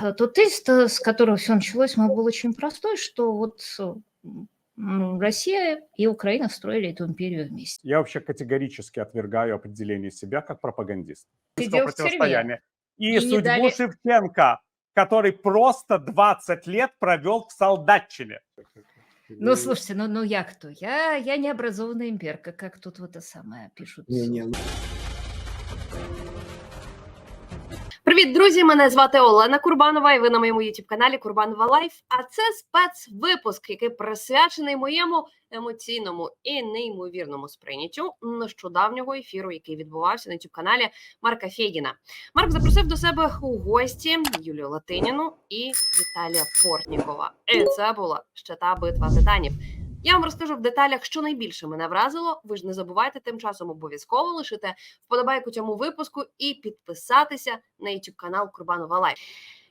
Э, тот тест, э, с которого все началось, мой был очень простой, что вот Россия и Украина строили эту империю вместе. Я вообще категорически отвергаю определение себя как пропагандист. Сидел в тюрьме. И, И не судьбу дали- Шевченко, который просто 20 лет провел в солдатчине. Ну, слушайте, ну, ну я кто? Я, я необразованная имперка, как тут вот это самое пишут. Не-не, Привіт, друзі! Мене звати Олена Курбанова, і ви на моєму youtube каналі Курбанова Лайф. А це спецвипуск, який присвячений моєму емоційному і неймовірному сприйняттю нещодавнього ефіру, який відбувався на youtube каналі Марка Фєгіна. Марк запросив до себе у гості Юлію Латиніну і Віталія Портнікова. І це була ще та битва титанів. Я вам розкажу в деталях, що найбільше мене вразило. Ви ж не забувайте тим часом обов'язково лишити вподобайку цьому випуску і підписатися на YouTube канал Курбанова Лайф.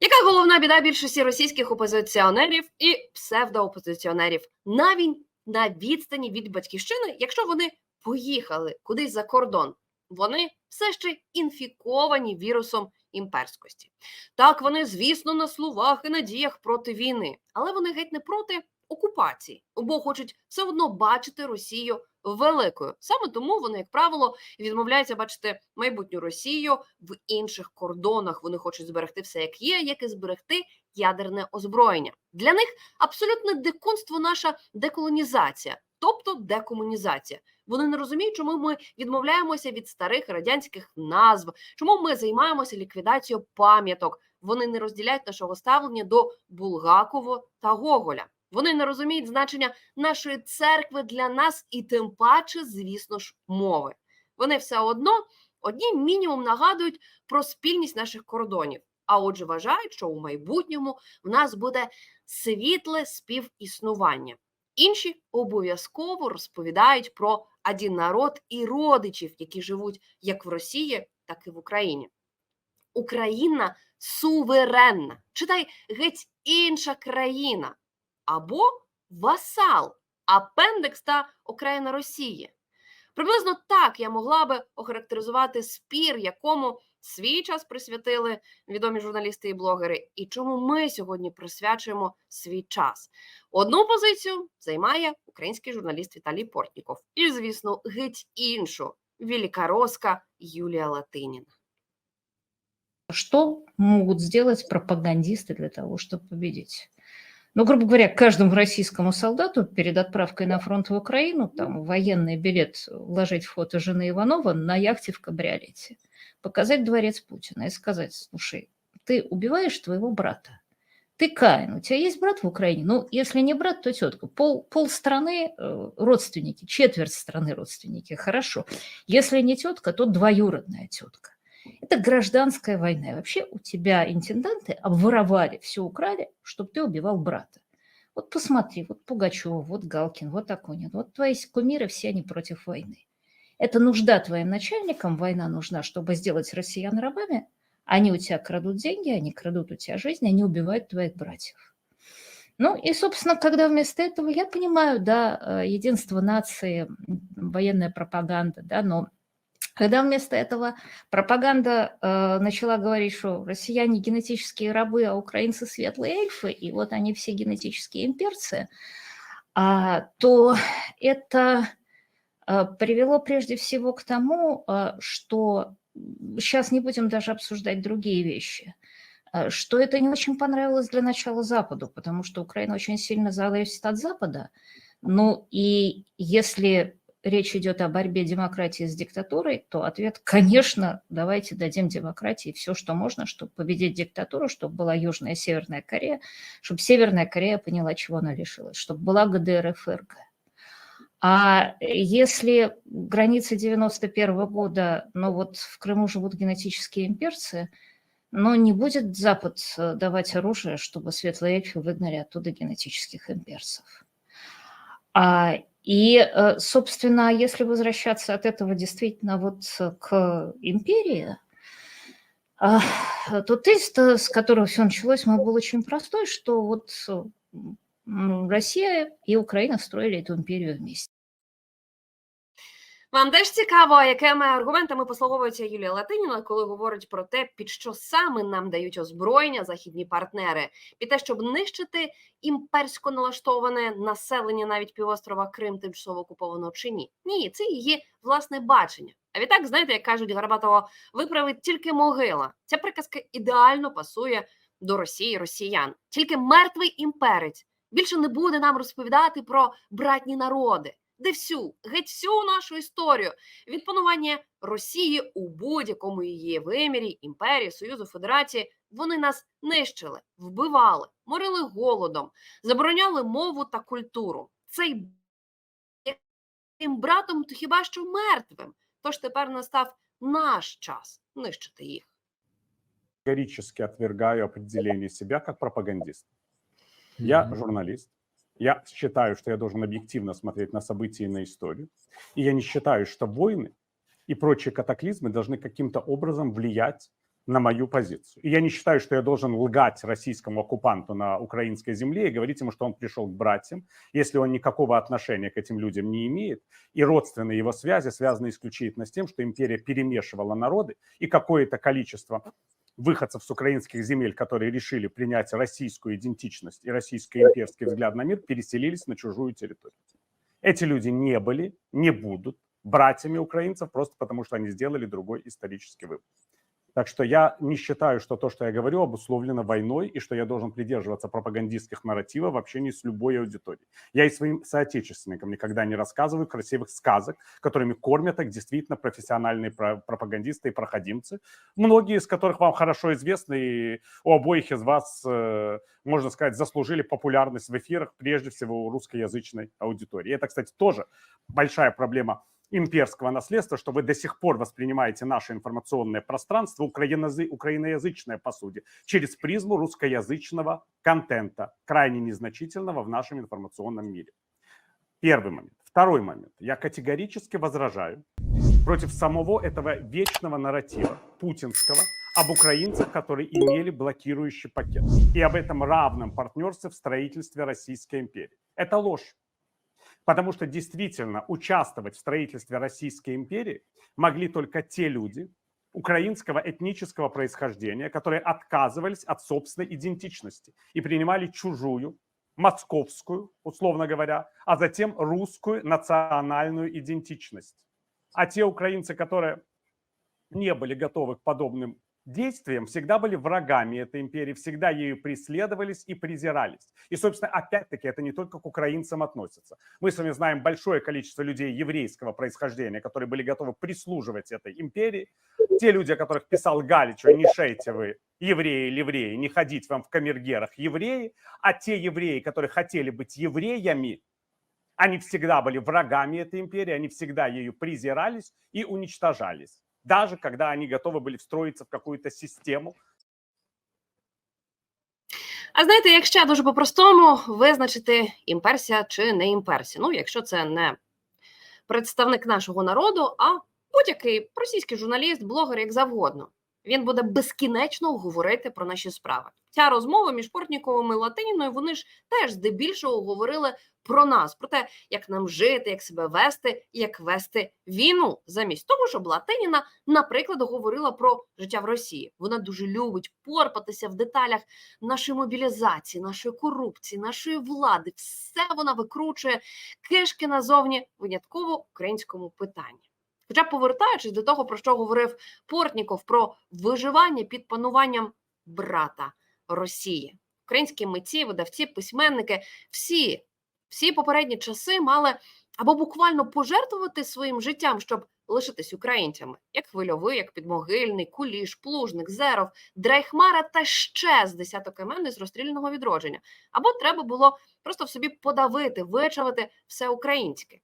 Яка головна біда більшості російських опозиціонерів і псевдоопозиціонерів навіть на відстані від батьківщини, якщо вони поїхали кудись за кордон, вони все ще інфіковані вірусом імперськості. Так, вони, звісно, на словах і надіях проти війни, але вони геть не проти окупації, бо хочуть все одно бачити Росію великою. Саме тому вони, як правило, відмовляються бачити майбутню Росію в інших кордонах. Вони хочуть зберегти все як є, як і зберегти ядерне озброєння. Для них абсолютне дикунство наша деколонізація, тобто декомунізація. Вони не розуміють, чому ми відмовляємося від старих радянських назв, чому ми займаємося ліквідацією пам'яток. Вони не розділяють нашого ставлення до Булгакова та Гоголя. Вони не розуміють значення нашої церкви для нас і тим паче, звісно ж, мови. Вони все одно одні мінімум нагадують про спільність наших кордонів. А отже, вважають, що у майбутньому в нас буде світле співіснування. Інші обов'язково розповідають про один народ і родичів, які живуть як в Росії, так і в Україні. Україна суверенна, читай геть інша країна або васал, апендекс та окраїна Росії. Приблизно так я могла би охарактеризувати спір, якому свій час присвятили відомі журналісти і блогери, і чому ми сьогодні присвячуємо свій час. Одну позицію займає український журналіст Віталій Портніков, і, звісно, геть іншу великоросска Юлія Латиніна. Что могут сделать пропагандисты для того, чтобы победить? Ну, грубо говоря, каждому российскому солдату перед отправкой на фронт в Украину там военный билет вложить в фото жены Иванова на яхте в кабриолете, показать дворец Путина и сказать, слушай, ты убиваешь твоего брата, ты Каин, у тебя есть брат в Украине? Ну, если не брат, то тетка. Пол, пол страны э, родственники, четверть страны родственники, хорошо. Если не тетка, то двоюродная тетка. Это гражданская война. И вообще у тебя интенданты обворовали, все украли, чтобы ты убивал брата. Вот посмотри, вот Пугачев, вот Галкин, вот Акунин, вот твои кумиры, все они против войны. Это нужда твоим начальникам, война нужна, чтобы сделать россиян рабами. Они у тебя крадут деньги, они крадут у тебя жизнь, они убивают твоих братьев. Ну и, собственно, когда вместо этого, я понимаю, да, э, единство нации, военная пропаганда, да, но когда вместо этого пропаганда э, начала говорить, что россияне генетические рабы, а украинцы светлые эльфы, и вот они все генетические имперцы, а, то это а, привело прежде всего к тому, а, что сейчас не будем даже обсуждать другие вещи, а, что это не очень понравилось для начала Западу, потому что Украина очень сильно зависит от Запада. Ну и если речь идет о борьбе демократии с диктатурой, то ответ, конечно, давайте дадим демократии все, что можно, чтобы победить диктатуру, чтобы была Южная и Северная Корея, чтобы Северная Корея поняла, чего она лишилась, чтобы была ГДР и ФРГ. А если границы 91 года, ну вот в Крыму живут генетические имперцы, но не будет Запад э, давать оружие, чтобы светлые эльфы выгнали оттуда генетических имперцев. А и, э, собственно, если возвращаться от этого действительно вот к империи, а, то э, с которого все началось, мой был очень простой, что вот Россия и Украина строили эту империю вместе. Вам теж цікаво, якими аргументами послуговується Юлія Латиніна, коли говорить про те, під що саме нам дають озброєння західні партнери, під те, щоб нищити імперсько налаштоване населення навіть півострова Крим, тимчасово окуповано чи ні? Ні, це її власне бачення. А відтак, знаєте, як кажуть Гарбатого, виправить тільки могила. Ця приказка ідеально пасує до Росії, росіян. Тільки мертвий імперець більше не буде нам розповідати про братні народи де всю, геть всю нашу історію від панування Росії у будь-якому її вимірі, імперії, Союзу, Федерації, вони нас нищили, вбивали, морили голодом, забороняли мову та культуру. Цей тим братом то хіба що мертвим. Тож тепер настав наш час нищити їх. Категорически отвергаю определение себя как пропагандиста. Я журналист. Я считаю, что я должен объективно смотреть на события и на историю. И я не считаю, что войны и прочие катаклизмы должны каким-то образом влиять на мою позицию. И я не считаю, что я должен лгать российскому оккупанту на украинской земле и говорить ему, что он пришел к братьям, если он никакого отношения к этим людям не имеет, и родственные его связи связаны исключительно с тем, что империя перемешивала народы, и какое-то количество выходцев с украинских земель, которые решили принять российскую идентичность и российский имперский взгляд на мир, переселились на чужую территорию. Эти люди не были, не будут братьями украинцев просто потому, что они сделали другой исторический выбор. Так что я не считаю, что то, что я говорю, обусловлено войной и что я должен придерживаться пропагандистских нарративов в общении с любой аудиторией. Я и своим соотечественникам никогда не рассказываю красивых сказок, которыми кормят их действительно профессиональные про- пропагандисты и проходимцы, многие из которых вам хорошо известны, и у обоих из вас, э, можно сказать, заслужили популярность в эфирах, прежде всего у русскоязычной аудитории. Это, кстати, тоже большая проблема имперского наследства, что вы до сих пор воспринимаете наше информационное пространство, украинозы- украиноязычное, по сути, через призму русскоязычного контента, крайне незначительного в нашем информационном мире. Первый момент. Второй момент. Я категорически возражаю против самого этого вечного нарратива путинского об украинцах, которые имели блокирующий пакет, и об этом равном партнерстве в строительстве Российской империи. Это ложь. Потому что действительно участвовать в строительстве Российской империи могли только те люди украинского этнического происхождения, которые отказывались от собственной идентичности и принимали чужую, московскую, условно говоря, а затем русскую национальную идентичность. А те украинцы, которые не были готовы к подобным действиям, всегда были врагами этой империи, всегда ею преследовались и презирались. И, собственно, опять-таки, это не только к украинцам относится. Мы с вами знаем большое количество людей еврейского происхождения, которые были готовы прислуживать этой империи. Те люди, о которых писал Галич, «Ой, не шейте вы, евреи, ливреи, не ходить вам в камергерах, евреи. А те евреи, которые хотели быть евреями, они всегда были врагами этой империи, они всегда ею презирались и уничтожались. Даже когда они готовы были встроиться в какую-то систему, А знаєте, як ще дуже по-простому визначити імперсія чи не імперсія? Ну, якщо це не представник нашого народу, а будь-який російський журналіст, блогер, як завгодно. Він буде безкінечно говорити про наші справи. Ця розмова між Портніковим і Латиніною, вони ж теж здебільшого говорили про нас, про те, як нам жити, як себе вести, як вести війну, замість того, щоб Латиніна, наприклад, говорила про життя в Росії. Вона дуже любить порпатися в деталях нашої мобілізації, нашої корупції, нашої влади. Все вона викручує кишки назовні винятково українському питанні. Хоча, повертаючись до того, про що говорив Портніков, про виживання під пануванням брата Росії, українські митці, видавці, письменники, всі, всі попередні часи мали або буквально пожертвувати своїм життям, щоб лишитись українцями, як хвильовий, як підмогильний, куліш, плужник, зеров, драйхмара та ще з десяток імен із розстріляного відродження. Або треба було просто в собі подавити, вичавити все українське.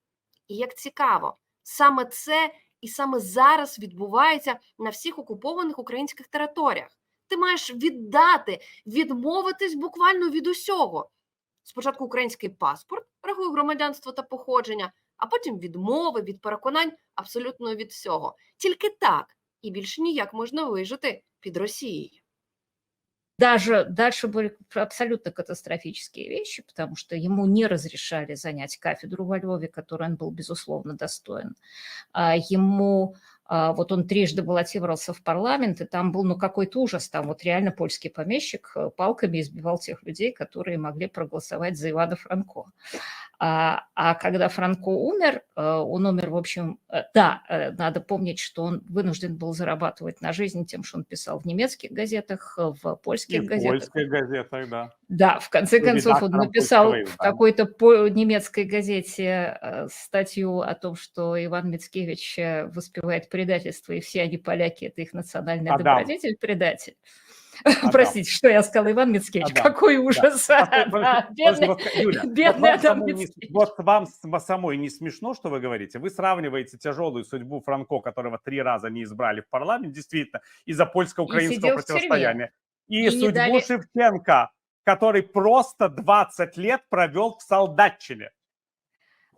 І як цікаво, саме це і саме зараз відбувається на всіх окупованих українських територіях. Ти маєш віддати, відмовитись буквально від усього. Спочатку український паспорт, рахуй громадянство та походження, а потім відмови, від переконань, абсолютно від всього. Тільки так і більше ніяк можна вижити під Росією. Даже дальше были абсолютно катастрофические вещи, потому что ему не разрешали занять кафедру во Львове, которой он был, безусловно, достоин. А Ему а, вот он трижды баллотировался в парламент, и там был ну какой-то ужас, там вот реально польский помещик э, палками избивал тех людей, которые могли проголосовать за Ивана Франко. А, а когда Франко умер, э, он умер, в общем, э, да, надо помнить, что он вынужден был зарабатывать на жизнь тем, что он писал в немецких газетах, в польских И в газетах. польских газетах, да. Да, в конце концов он написал в какой-то немецкой газете э, статью о том, что Иван Мицкевич э, воспевает предательство, и все они поляки, это их национальный Адам. добродетель, предатель. Адам. Простите, что я сказала, Иван Мицкевич, Адам. какой ужас. Подожди, Да, подожди, бедный- вот, Юля, вот бедный вам Адам самой не- вот вам самой не смешно, что вы говорите? Вы сравниваете тяжелую судьбу Франко, которого три раза не избрали в парламент, действительно, из-за польско-украинского противостояния, и, И судьбу дали- Шевченко, который просто 20 лет провел в солдатчине.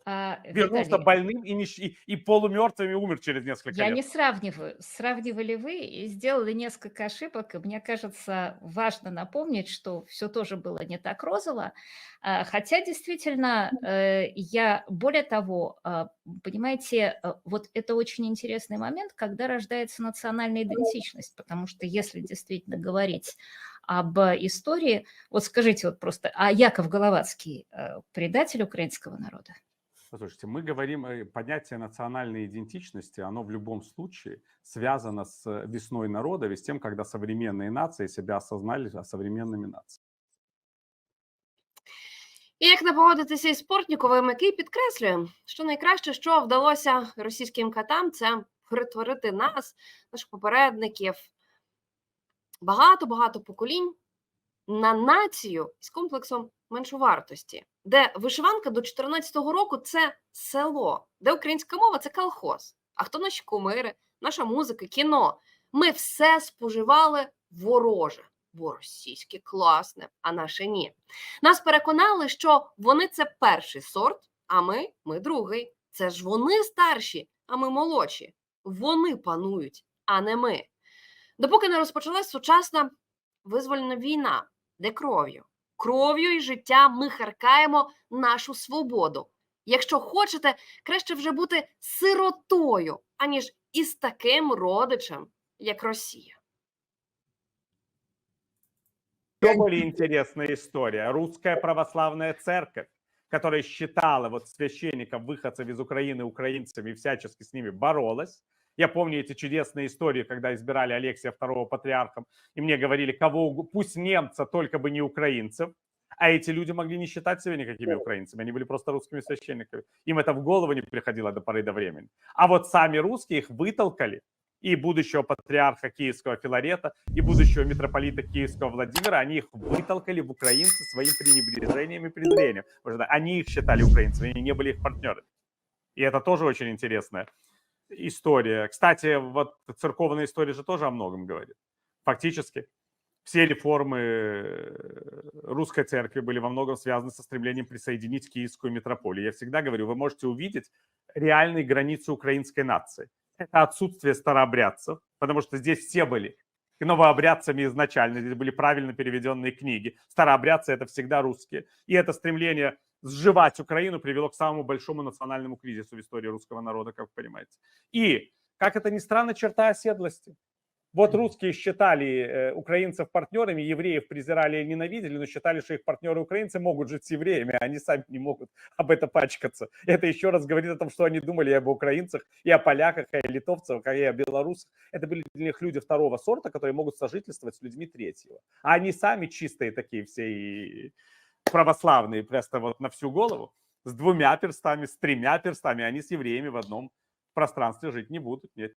А, Вернулся Виталий, больным и, не и, и полумертвым и умер через несколько Я лет. не сравниваю. Сравнивали вы и сделали несколько ошибок. И мне кажется, важно напомнить, что все тоже было не так розово. А, Хотя действительно, э, я более того, а, понимаете, э, вот это очень интересный момент, когда рождается национальная идентичность, потому что если действительно говорить об истории, вот скажите вот просто, а Яков Головацкий э, предатель украинского народа? Послушайте, мы говорим, э, понятие национальной идентичности, оно в любом случае связано с э, весной народа и с тем, когда современные нации себя осознали современными нациями. І як не погодитися із спортніковим, який підкреслює, що найкраще, що вдалося російським катам, це перетворити нас, наших попередників, багато-багато поколінь на націю з комплексом меншовартості, де вишиванка до 14-го року це село, де українська мова це колхоз. А хто наші кумири, наша музика, кіно? Ми все споживали вороже, бо російське класне, а наше ні. Нас переконали, що вони це перший сорт, а ми, ми другий. Це ж вони старші, а ми молодші. Вони панують, а не ми. Допоки не розпочалась сучасна визвольна війна, де кров'ю, кров'ю і життя ми харкаємо нашу свободу. Якщо хочете, краще вже бути сиротою, аніж із таким родичем, як Росія. Еще более интересная история. Русская православная церковь, которая считала вот священников, выходцев из Украины украинцами и всячески с ними боролась. Я помню эти чудесные истории, когда избирали Алексия II патриархом, и мне говорили, кого уг- пусть немца, только бы не украинцев. А эти люди могли не считать себя никакими украинцами, они были просто русскими священниками. Им это в голову не приходило до поры до времени. А вот сами русские их вытолкали, и будущего патриарха Киевского Филарета, и будущего митрополита Киевского Владимира, они их вытолкали в украинцы своим пренебрежением и презрением. Они их считали украинцами, они не были их партнерами. И это тоже очень интересная история. Кстати, вот церковная история же тоже о многом говорит. Фактически все реформы э, русской церкви были во многом связаны со стремлением присоединить киевскую митрополию. Я всегда говорю, вы можете увидеть реальные границы украинской нации. Это отсутствие старообрядцев, потому что здесь все были новообрядцами изначально, здесь были правильно переведенные книги. Старообрядцы – это всегда русские. И это стремление сживать Украину привело к самому большому национальному кризису в истории русского народа, как вы понимаете. И, как это ни странно, черта оседлости. Вот русские считали э, украинцев партнерами, евреев презирали и ненавидели, но считали, что их партнеры украинцы могут жить с евреями, а они сами не могут об это пачкаться. Это еще раз говорит о том, что они думали об украинцах, и о поляках, и о литовцах, и о белорусах. Это были для них люди второго сорта, которые могут сожительствовать с людьми третьего. А они сами чистые такие все и православные, просто вот на всю голову, с двумя перстами, с тремя перстами, они с евреями в одном пространстве жить не будут. Нет.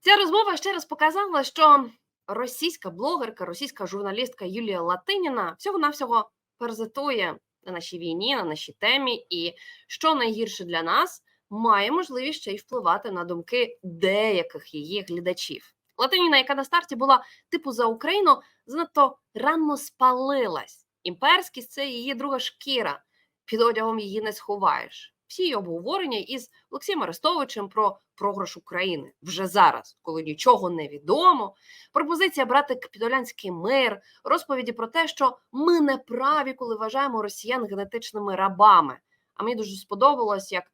Ця розмова ще раз показала, що російська блогерка, російська журналістка Юлія Латиніна всього-навсього паразитує на нашій війні, на нашій темі, і що найгірше для нас, має можливість ще й впливати на думки деяких її глядачів. Латиніна, яка на старті була типу за Україну, занадто рано спалилась. Імперськість це її друга шкіра. Під одягом її не сховаєш. всі обговорення із Олексієм Арестовичем про програш України вже зараз, коли нічого не відомо. Пропозиція брати капітолянський мир, розповіді про те, що ми не праві, коли вважаємо росіян генетичними рабами. А мені дуже сподобалось, як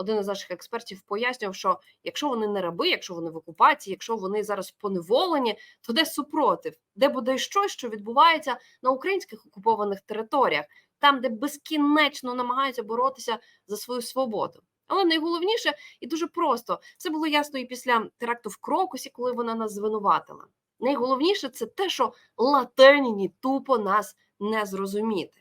один із наших експертів пояснював, що якщо вони не раби, якщо вони в окупації, якщо вони зараз поневолені, то де супротив, де буде щось, що відбувається на українських окупованих територіях, там, де безкінечно намагаються боротися за свою свободу. Але найголовніше і дуже просто це було ясно і після теракту в Крокусі, коли вона нас звинуватила. Найголовніше це те, що латерніні тупо нас не зрозуміти.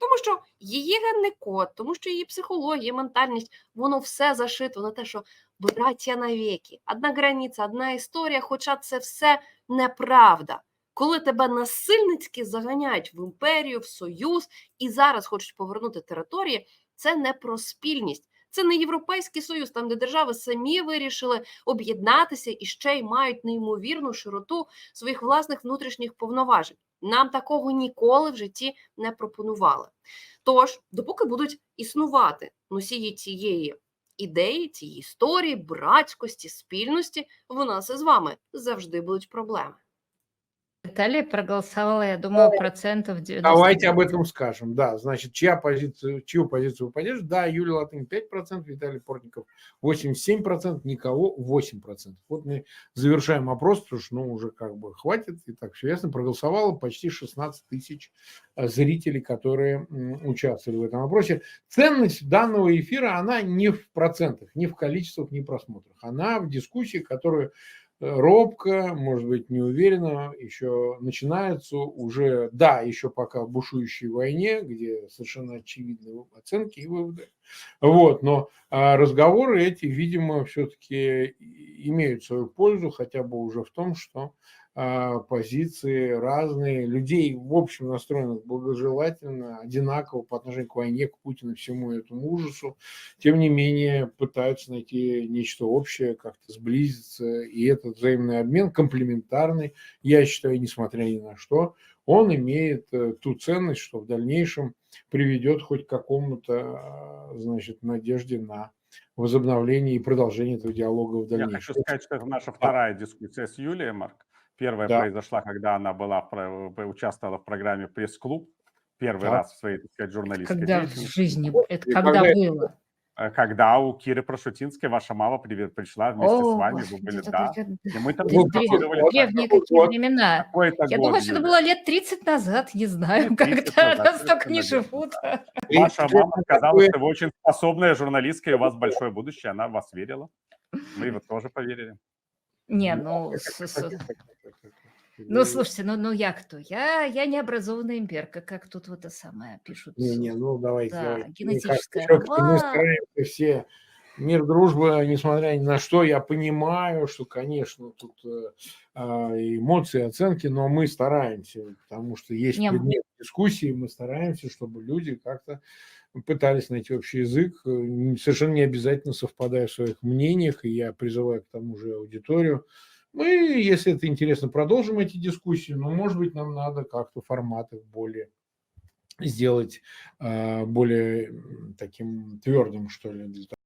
Тому що її генний код, тому що її психологія, ментальність, воно все зашито на те, що браття навіки, одна границя, одна історія, хоча це все неправда. Коли тебе насильницьки заганяють в імперію, в союз і зараз хочуть повернути території, це не про спільність, це не європейський союз, там де держави самі вирішили об'єднатися і ще й мають неймовірну широту своїх власних внутрішніх повноважень. Нам такого ніколи в житті не пропонували. Тож, допоки будуть існувати носії цієї ідеї, цієї історії, братськості, спільності, в нас із вами завжди будуть проблеми. Италия проголосовала, я думаю, процентов 90. Давайте об этом скажем. Да, значит, чья позицию, чью позицию вы поддержите? Да, Юлия Латынь 5%, Виталий Портников 87%, никого 8%. Вот мы завершаем опрос, потому что, ну, уже как бы хватит. И так все ясно. Проголосовало почти 16 тысяч э, зрителей, которые участвовали в этом опросе. Ценность данного эфира, она не в процентах, не в количествах, не в просмотрах. Она в дискуссии, которую робко, может быть, неуверенно еще начинается уже, да, еще пока в бушующей войне, где совершенно очевидны оценки и выводы. Вот, но а, разговоры эти, видимо, все-таки имеют свою пользу, хотя бы уже в том, что позиции разные, людей, в общем, настроенных благожелательно, одинаково по отношению к войне, к Путину, всему этому ужасу, тем не менее пытаются найти нечто общее, как-то сблизиться, и этот взаимный обмен комплементарный, я считаю, несмотря ни на что, он имеет э, ту ценность, что в дальнейшем приведет хоть к какому-то, а, значит, надежде на возобновление и продолжение этого диалога в Я дальнейшем. хочу сказать, что это наша вторая дискуссия с Юлией, Марк. Первая Да. произошла, когда она была, в участвовала в программе «Пресс-клуб». Первый Так. раз в своей, так сказать, журналистской Когда в деятельности. жизни, это И когда когда- было? Э, Когда у Киры Прошутинской ваша мама при- пришла вместе с вами, вы были, это да. И мы там это древ- дискутировали. древние какие времена. Я год, думаю, что это было лет 30 назад, не знаю, Лет 30 когда настолько совершенно не живут. Ваша мама сказала, что вы очень способная журналистка, и у вас большое будущее. Она в вас верила. Мы вот тоже поверили. Не, Ну, ну, с- с- ну, слушайте, ну, ну я кто? Я, я необразованная имперка, как тут вот это самое пишут. Не, не, ну давайте. Да, давайте. Генетическая кажется, раба. мы стараемся все мир, дружба, несмотря ни на что, я понимаю, что, конечно, тут э, а, эмоции, оценки, но мы стараемся, потому что есть Не, предмет дискуссии, мы стараемся, чтобы люди как-то пытались найти общий язык, э, совершенно не обязательно совпадая в своих мнениях, и я призываю к тому же аудиторию. Мы, если это интересно, продолжим эти дискуссии, но, может быть, нам надо как-то формат их более сделать а, более таким твердым, что ли, для того.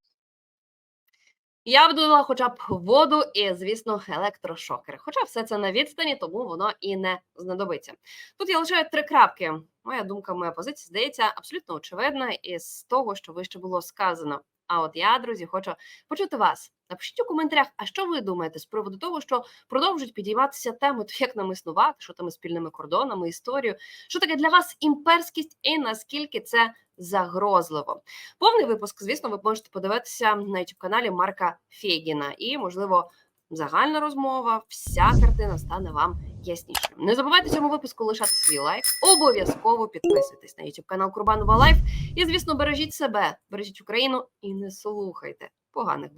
Я б додала хоча б воду і, звісно, електрошокер. Хоча все це на відстані, тому воно і не знадобиться. Тут я лишаю три крапки. Моя думка, моя позиція здається абсолютно очевидна із того, що вище було сказано. А от я, друзі, хочу почути вас. Напишіть у коментарях, а що ви думаєте з приводу того, що продовжують підійматися теми, то як нам існувати, що там із спільними кордонами, історію, що таке для вас імперськість і наскільки це загрозливо. Повний випуск, звісно, ви можете подивитися на youtube каналі Марка Фегіна. І, можливо, загальна розмова, вся картина стане вам яснішою. Не забувайте цьому випуску лишати свій лайк. Обов'язково підписуйтесь на youtube канал Курбанова Лайф. І, звісно, бережіть себе, бережіть Україну і не слухайте поганих.